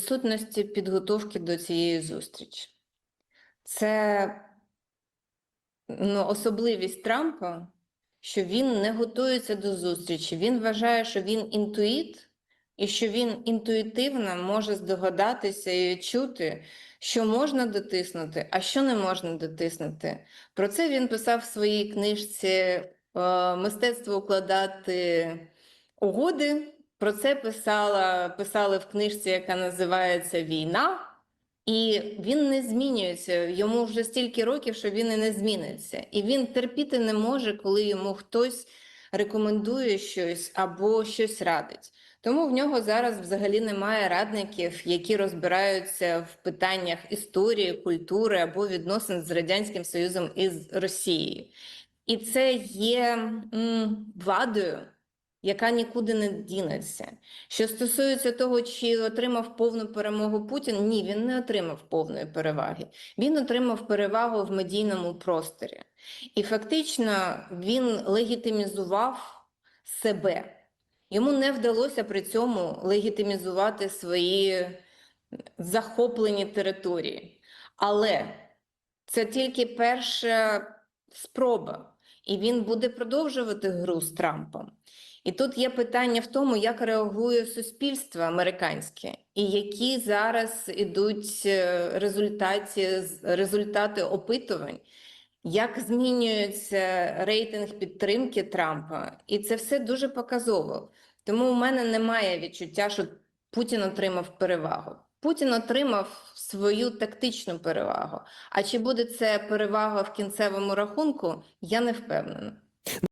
сутності підготовки до цієї зустрічі. Це ну, особливість Трампа, що він не готується до зустрічі. Він вважає, що він інтуїт, і що він інтуїтивно може здогадатися і чути, що можна дотиснути, а що не можна дотиснути. Про це він писав в своїй книжці е, Мистецтво укладати угоди. Про це писала, писали в книжці, яка називається Війна. І він не змінюється. Йому вже стільки років, що він і не зміниться. І він терпіти не може, коли йому хтось рекомендує щось або щось радить. Тому в нього зараз взагалі немає радників, які розбираються в питаннях історії, культури або відносин з Радянським Союзом і з Росією. І це є м, владою, яка нікуди не дінеться. Що стосується того, чи отримав повну перемогу Путін, ні, він не отримав повної переваги. Він отримав перевагу в медійному просторі. І фактично він легітимізував себе. Йому не вдалося при цьому легітимізувати свої захоплені території. Але це тільки перша спроба, і він буде продовжувати гру з Трампом. І тут є питання в тому, як реагує суспільство американське, і які зараз ідуть е, результаті, результати опитувань, як змінюється рейтинг підтримки Трампа, і це все дуже показово. Тому у мене немає відчуття, що Путін отримав перевагу. Путін отримав свою тактичну перевагу. А чи буде це перевага в кінцевому рахунку, я не впевнена.